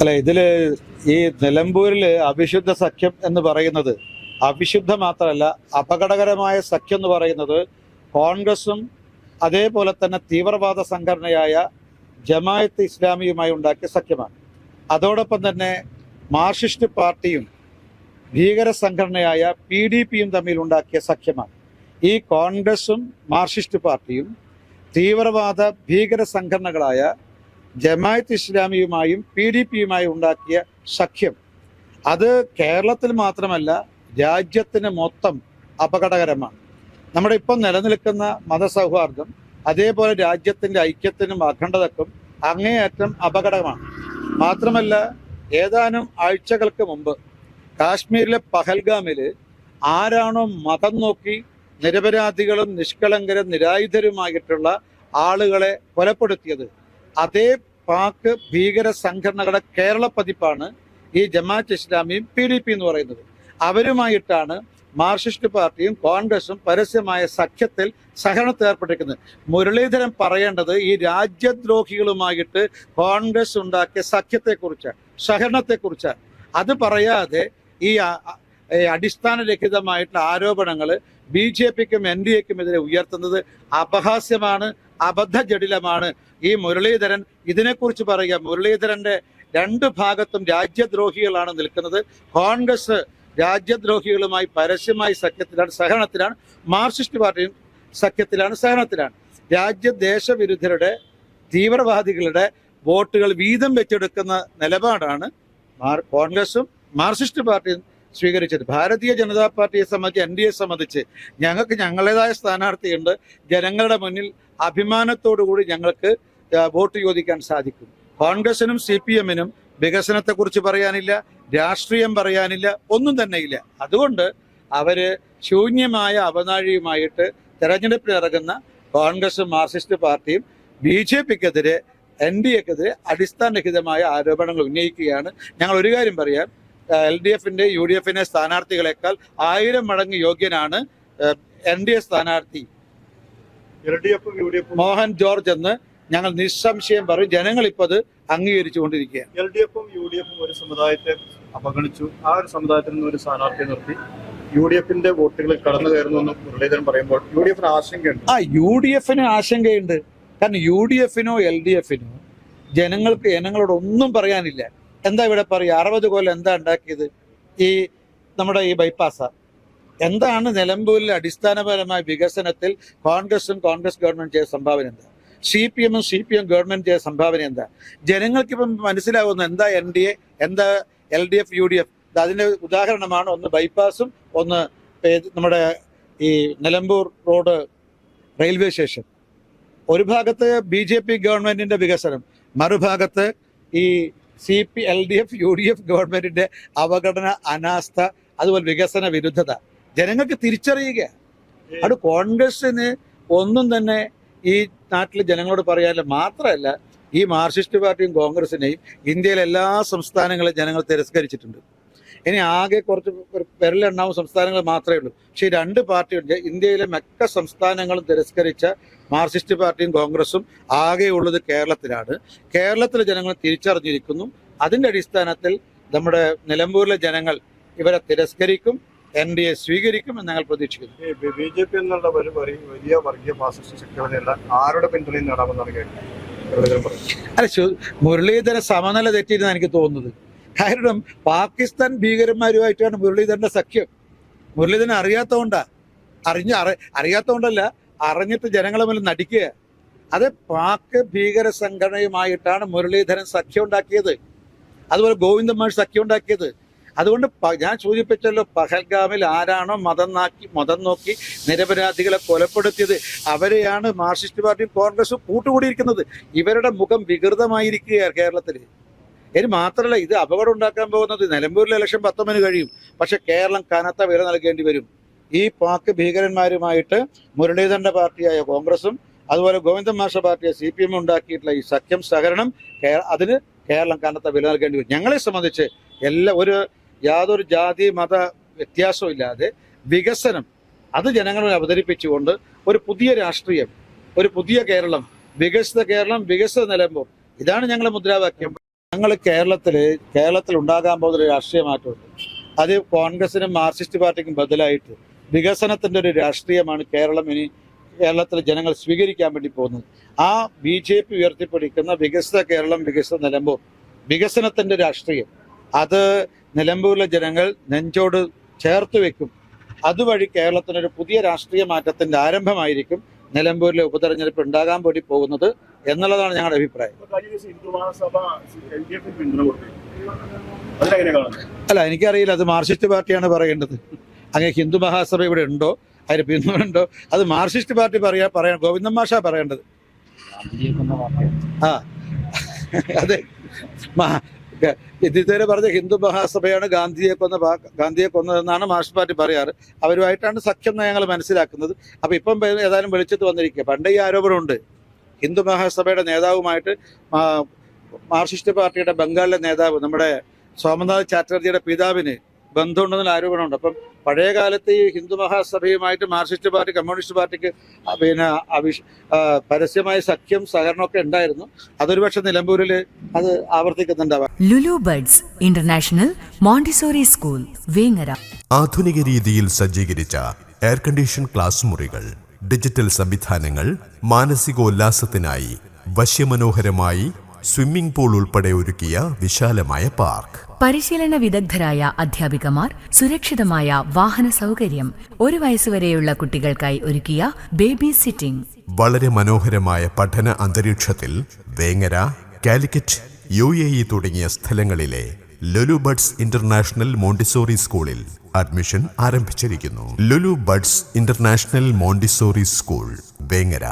അല്ല ഇതിൽ ഈ നിലമ്പൂരിൽ അവിശുദ്ധ സഖ്യം എന്ന് പറയുന്നത് അവിശുദ്ധ മാത്രമല്ല അപകടകരമായ സഖ്യം എന്ന് പറയുന്നത് കോൺഗ്രസും അതേപോലെ തന്നെ തീവ്രവാദ സംഘടനയായ ജമായത്ത് ഇസ്ലാമിയുമായി ഉണ്ടാക്കിയ സഖ്യമാണ്. അതോടൊപ്പം തന്നെ മാർക്സിസ്റ്റ് പാർട്ടിയും ഭീകര സംഘടനയായ പി ഡി പിയും തമ്മിൽ ഉണ്ടാക്കിയ സഖ്യമാണ്. ഈ കോൺഗ്രസും മാർക്സിസ്റ്റ് പാർട്ടിയും തീവ്രവാദ ഭീകര സംഘടനകളായ ജമായത്ത് ഇസ്ലാമിയുമായും പി ഡി പിയുമായും ഉണ്ടാക്കിയ സഖ്യം. അത് കേരളത്തിൽ മാത്രമല്ല രാജ്യത്തിന് മൊത്തം അപകടകരമാണ്. നമ്മുടെ ഇപ്പം നിലനിൽക്കുന്ന മതസൗഹാർദ്ദം അതേപോലെ രാജ്യത്തിന്റെ ഐക്യത്തിനും അഖണ്ഡതക്കും അങ്ങേയറ്റം അപകടമാണ്. മാത്രമല്ല ഏതാനും ആഴ്ചകൾക്ക് മുമ്പ് കാശ്മീരിലെ പഹൽഗാമിൽ ആരാണോ മതം നോക്കി നിരപരാധികളും നിഷ്കളങ്കരും നിരായുധരുമായിട്ടുള്ള ആളുകളെ കൊലപ്പെടുത്തിയത്. അതേ പാക് ഭീകര സംഘടനകളുടെ കേരള പതിപ്പാണ് ഈ ജമാഅത്ത് ഇസ്ലാമിയും പി ഡി പി എന്ന് പറയുന്നത്. അവരുമായിട്ടാണ് മാർക്സിസ്റ്റ് പാർട്ടിയും കോൺഗ്രസും പരസ്യമായ സഖ്യത്തിൽ സഹകരണത്തിൽ ഏർപ്പെട്ടിരിക്കുന്നത്. മുരളീധരൻ പറയേണ്ടത് ഈ രാജ്യദ്രോഹികളുമായിട്ട് കോൺഗ്രസ് ഉണ്ടാക്കിയ സഖ്യത്തെക്കുറിച്ചാണ് സഹകരണത്തെക്കുറിച്ചാണ്. അത് പറയാതെ ഈ അടിസ്ഥാനരഹിതമായിട്ടുള്ള ആരോപണങ്ങൾ ബി ജെ പിക്കും എൻ ഡി എക്കും എതിരെ ഉയർത്തുന്നത് അപഹാസ്യമാണ്. അബദ്ധജടിലമാണ്. ഈ മുരളീധരൻ ഇതിനെക്കുറിച്ച് പറയുക. മുരളീധരന്റെ രണ്ട് ഭാഗത്തും രാജ്യദ്രോഹികളാണ് നിൽക്കുന്നത്. കോൺഗ്രസ് രാജ്യദ്രോഹികളുമായി പരസ്യമായി സഖ്യത്തിലാണ് സഹകരണത്തിലാണ്. മാർക്സിസ്റ്റ് പാർട്ടിയും സഖ്യത്തിലാണ് സഹകരണത്തിലാണ്. രാജ്യദേശവിരുദ്ധരുടെ തീവ്രവാദികളുടെ വോട്ടുകൾ വീതം വെച്ചെടുക്കുന്ന നിലപാടാണ് കോൺഗ്രസും മാർക്സിസ്റ്റ് പാർട്ടിയും സ്വീകരിച്ചത്. ഭാരതീയ ജനതാ പാർട്ടിയെ സംബന്ധിച്ച് എൻ ഡി എ സംബന്ധിച്ച് ഞങ്ങൾക്ക് ഞങ്ങളുടേതായ സ്ഥാനാർത്ഥിയുണ്ട്. ജനങ്ങളുടെ മുന്നിൽ അഭിമാനത്തോടുകൂടി ഞങ്ങൾക്ക് വോട്ട് ചോദിക്കാൻ സാധിക്കും. കോൺഗ്രസിനും സി പി എമ്മിനും വികസനത്തെക്കുറിച്ച് പറയാനില്ല രാഷ്ട്രീയം പറയാനില്ല ഒന്നും തന്നെയില്ല അതുകൊണ്ട് അവർ ശൂന്യമായ അവനാഴിയുമായിട്ട് തെരഞ്ഞെടുപ്പിൽ ഇറങ്ങുന്ന കോൺഗ്രസും മാർക്സിസ്റ്റ് പാർട്ടിയും ബി ജെ പിക്കെതിരെ എൻ ഡി എക്കെതിരെ അടിസ്ഥാനരഹിതമായ ആരോപണങ്ങൾ ഉന്നയിക്കുകയാണ്. ഞങ്ങൾ ഒരു കാര്യം പറയാം എൽ ഡി എഫിന്റെ യു ഡി എഫിന്റെ സ്ഥാനാർത്ഥികളെക്കാൾ ആയിരം മടങ്ങ് യോഗ്യനാണ് എൻ ഡി എ സ്ഥാനാർത്ഥി എൽ ഡി എഫും യു ഡി എഫും മോഹൻ ജോർജ് എന്ന് ഞങ്ങൾ നിസ്സംശയം പറയും. ജനങ്ങൾ ഇപ്പോൾ അത് അംഗീകരിച്ചു കൊണ്ടിരിക്കുകയാണ് എൽ ഡി എഫും യു ഡി എഫും ഒരു സമുദായത്തെ അവഗണിച്ചു ആ ഒരു സമുദായത്തിൽ നിന്ന് ഒരു സ്ഥാനാർത്ഥിയെ നിർത്തി. യു ഡി എഫിന്റെ വോട്ടുകൾ കടന്നു കയറുന്നു എന്ന് മുരളീധരൻ പറയുമ്പോൾ യു ഡി എഫിന് ആശങ്കയുണ്ട്. ആ യു ഡി എഫിന് ആശങ്കയുണ്ട്. കാരണം യു ഡി എഫിനോ എൽ ഡി എഫിനോ ജനങ്ങൾക്ക് ജനങ്ങളോട് ഒന്നും പറയാനില്ല. എന്താ ഇവിടെ പറയുക? അറുപത് കൊല്ലം എന്താ ഉണ്ടാക്കിയത്? ഈ നമ്മുടെ ഈ ബൈപ്പാസ് എന്താണ് നിലമ്പൂരിലെ അടിസ്ഥാനപരമായ വികസനത്തിൽ കോൺഗ്രസും കോൺഗ്രസ് ഗവൺമെന്റ് ചെയ്ത സംഭാവന എന്താ? സി പി എമ്മും സി പി എം ഗവൺമെന്റ് ചെയ്ത സംഭാവന എന്താ? ജനങ്ങൾക്ക് ഇപ്പം മനസ്സിലാവുന്നു എന്താ എൻ ഡി എ എന്താ L D F U D F? അതിന്റെ ഉദാഹരണമാണ്. ഒന്ന് ബൈപ്പാസും ഒന്ന് നമ്മുടെ ഈ നിലമ്പൂർ റോഡ് റെയിൽവേ സ്റ്റേഷൻ. ഒരു ഭാഗത്ത് ബി ജെ പി ഗവൺമെന്റിന്റെ വികസനം മറുഭാഗത്ത് ഈ C P L D F U D F ഗവൺമെന്റിന്റെ അവഗണന അനാസ്ഥ അതുപോലെ വികസന വിരുദ്ധത. ജനങ്ങൾക്ക് തിരിച്ചറിയുക. അത് കോൺഗ്രസിന് ഒന്നും തന്നെ ഈ നാട്ടിലെ ജനങ്ങളോട് പറയാനില്ല. മാത്രമല്ല ഈ മാർക്സിസ്റ്റ് പാർട്ടിയും കോൺഗ്രസിനെയും ഇന്ത്യയിലെ എല്ലാ സംസ്ഥാനങ്ങളെയും ജനങ്ങൾ തിരസ്കരിച്ചിട്ടുണ്ട്. ഇനി ആകെ കുറച്ച് വിരലെണ്ണാവും സംസ്ഥാനങ്ങൾ മാത്രമേ ഉള്ളൂ. പക്ഷേ രണ്ട് പാർട്ടിയുണ്ട്. ഇന്ത്യയിലെ മിക്ക സംസ്ഥാനങ്ങളും തിരസ്കരിച്ച മാർക്സിസ്റ്റ് പാർട്ടിയും കോൺഗ്രസും ആകെയുള്ളത് കേരളത്തിലാണ്. കേരളത്തിലെ ജനങ്ങൾ തിരിച്ചറിഞ്ഞിരിക്കുന്നു. അതിന്റെ അടിസ്ഥാനത്തിൽ നമ്മുടെ നിലമ്പൂരിലെ ജനങ്ങൾ ഇവരെ തിരസ്കരിക്കും. എൻ ഡി എ സ്വീകരിക്കും എന്ന് ഞങ്ങൾ പ്രതീക്ഷിക്കുന്നു. ബി ജെ പി എന്നുള്ള ഒരു വലിയ വർഗീയ ഫാസിസ്റ്റ് ശക്തികളെല്ലാം ആരുടെ പിന്തുണയും നേടാമെന്നാണ് അല്ല മുരളീധരൻ സമനില തെറ്റിയിരുന്ന എനിക്ക് തോന്നുന്നത്. കാരണം പാകിസ്ഥാൻ ഭീകരന്മാരുമായിട്ടാണ് മുരളീധരന്റെ സഖ്യം. മുരളീധരൻ അറിയാത്തതുകൊണ്ടാ അറിഞ്ഞ അറി അറിയാത്തതുകൊണ്ടല്ല അറിഞ്ഞിട്ട് ജനങ്ങളെ മുന്നിൽ നടിക്കുക. അത് പാക് ഭീകര സംഘടനയുമായിട്ടാണ് മുരളീധരൻ സഖ്യം ഉണ്ടാക്കിയത്. അതുപോലെ ഗോവിന്ദമാർ സഖ്യം ഉണ്ടാക്കിയത്. അതുകൊണ്ട് ഞാൻ സൂചിപ്പിച്ചല്ലോ പഹൽഗാമിൽ ആരാണോ മതം നാക്കി മതം നോക്കി നിരപരാധികളെ കൊലപ്പെടുത്തിയത് അവരെയാണ് മാർക്സിസ്റ്റ് പാർട്ടിയും കോൺഗ്രസും കൂട്ടുകൂടിയിരിക്കുന്നത്. ഇവരുടെ മുഖം വികൃതമായിരിക്കുകയാണ് കേരളത്തിൽ ഇനി മാത്രമല്ല ഇത് അപകടം ഉണ്ടാക്കാൻ പോകുന്നത് നിലമ്പൂരിലെ ഇലക്ഷൻ പത്തൊമ്പതിന് കഴിയും. പക്ഷെ കേരളം കനത്ത വില നൽകേണ്ടി വരും. ഈ പാക്ക് ഭീകരന്മാരുമായിട്ട് മുരളീധരന്റെ പാർട്ടിയായ കോൺഗ്രസും അതുപോലെ ഗോവിന്ദൻ മാഷ പാർട്ടിയായ സി പി എം ഉണ്ടാക്കിയിട്ടുള്ള ഈ സഖ്യം സഹകരണം അതിന് കേരളം കനത്ത വില നൽകേണ്ടി വരും. ഞങ്ങളെ സംബന്ധിച്ച് എല്ലാ ഒരു യാതൊരു ജാതി മത വ്യത്യാസവും ഇല്ലാതെ വികസനം അത് ജനങ്ങളെ അവതരിപ്പിച്ചുകൊണ്ട് ഒരു പുതിയ രാഷ്ട്രീയം ഒരു പുതിയ കേരളം വികസിത കേരളം വികസിത നിലമ്പൂർ. ഇതാണ് ഞങ്ങളുടെ മുദ്രാവാക്യം. ഞങ്ങൾ കേരളത്തിൽ കേരളത്തിൽ ഉണ്ടാകാൻ പോകുന്ന ഒരു രാഷ്ട്രീയ മാറ്റമുണ്ട്. അത് കോൺഗ്രസിനും മാർക്സിസ്റ്റ് പാർട്ടിക്കും ബദലായിട്ട് വികസനത്തിന്റെ ഒരു രാഷ്ട്രീയമാണ് കേരളം ഇനി കേരളത്തിലെ ജനങ്ങൾ സ്വീകരിക്കാൻ വേണ്ടി പോകുന്നത്. ആ ബി ജെ പി ഉയർത്തിപ്പിടിക്കുന്ന വികസിത കേരളം വികസിത നിലമ്പൂർ വികസനത്തിന്റെ രാഷ്ട്രീയം. അത് നിലമ്പൂരിലെ ജനങ്ങൾ നെഞ്ചോട് ചേർത്ത് വെക്കും. അതുവഴി കേരളത്തിനൊരു പുതിയ രാഷ്ട്രീയ മാറ്റത്തിന്റെ ആരംഭമായിരിക്കും നിലമ്പൂരിലെ ഉപതെരഞ്ഞെടുപ്പ് ഉണ്ടാകാൻ വേണ്ടി പോകുന്നത് എന്നുള്ളതാണ് ഞങ്ങളുടെ അഭിപ്രായം. അല്ല എനിക്കറിയില്ല. അത് മാർക്സിസ്റ്റ് പാർട്ടിയാണ് പറയേണ്ടത്. അങ്ങനെ ഹിന്ദു മഹാസഭ ഇവിടെ ഉണ്ടോ? അതിന് പിന്തുണ ഉണ്ടോ? അത് മാർക്സിസ്റ്റ് പാർട്ടി പറയാ പറയാൻ ഗോവിന്ദൻ മാഷാ പറയേണ്ടത്. ആ. അതെ. ഇതുവരെ പറഞ്ഞ ഹിന്ദു മഹാസഭയാണ് ഗാന്ധിയെ കൊന്ന ഗാന്ധിയെ കൊന്നതെന്നാണ് മാർക്സിസ്റ്റ് പാർട്ടി പറയാറ്. അവരുമായിട്ടാണ് സഖ്യം ഞങ്ങൾ മനസ്സിലാക്കുന്നത്. അപ്പൊ ഇപ്പം ഏതായാലും വെളിച്ചത്ത് വന്നിരിക്കുക. പണ്ടേ ഈ ആരോപണമുണ്ട്. ഹിന്ദു മഹാസഭയുടെ നേതാവുമായിട്ട് മാർക്സിസ്റ്റ് പാർട്ടിയുടെ ബംഗാളിലെ നേതാവ് നമ്മുടെ സോമനാഥ് ചാറ്റർജിയുടെ പിതാവിന് ബന്ധമുണ്ടെന്നുള്ള ആരോപണമുണ്ട്. അപ്പം പഴയ കാലത്ത് ഈ ഹിന്ദു മഹാസഭയുമായിട്ട് മാർക്സിസ്റ്റ് പാർട്ടി കമ്മ്യൂണിസ്റ്റ് പാർട്ടിക്ക് പിന്നെ അവിഷ് പരസ്യമായ സഖ്യം സഹകരണമൊക്കെ ഉണ്ടായിരുന്നു. അതൊരു പക്ഷെ നിലമ്പൂരിൽ അത് ആവർത്തിക്കുന്നുണ്ടാവാം. Lulu buds international Montessori school Vengara. ആധുനിക രീതിയിൽ സജ്ജീകരിച്ച എയർ കണ്ടീഷൻ ക്ലാസ് മുറികൾ ഡിജിറ്റൽ സംവിധാനങ്ങൾ മാനസികോല്ലാസത്തിനായി വശ്യമനോഹരമായി സ്വിമ്മിംഗ് പൂൾ ഉൾപ്പെടെ ഒരുക്കിയ വിശാലമായ പാർക്ക്. പരിശീലന വിദഗ്ധരായ അധ്യാപികമാർ സുരക്ഷിതമായ വാഹന സൗകര്യം ഒരു വയസ്സുവരെയുള്ള കുട്ടികൾക്കായി ഒരുക്കിയ ബേബി സിറ്റിംഗ്. വളരെ മനോഹരമായ പഠന അന്തരീക്ഷത്തിൽ Vengara Calicut U A E തുടങ്ങിയ സ്ഥലങ്ങളിലെ ലുലു ബഡ്സ് ഇന്റർനാഷണൽ മോണ്ടിസോറി സ്കൂളിൽ അഡ്മിഷൻ ആരംഭിച്ചിരിക്കുന്നു. Lulu buds international Montessori school Vengara.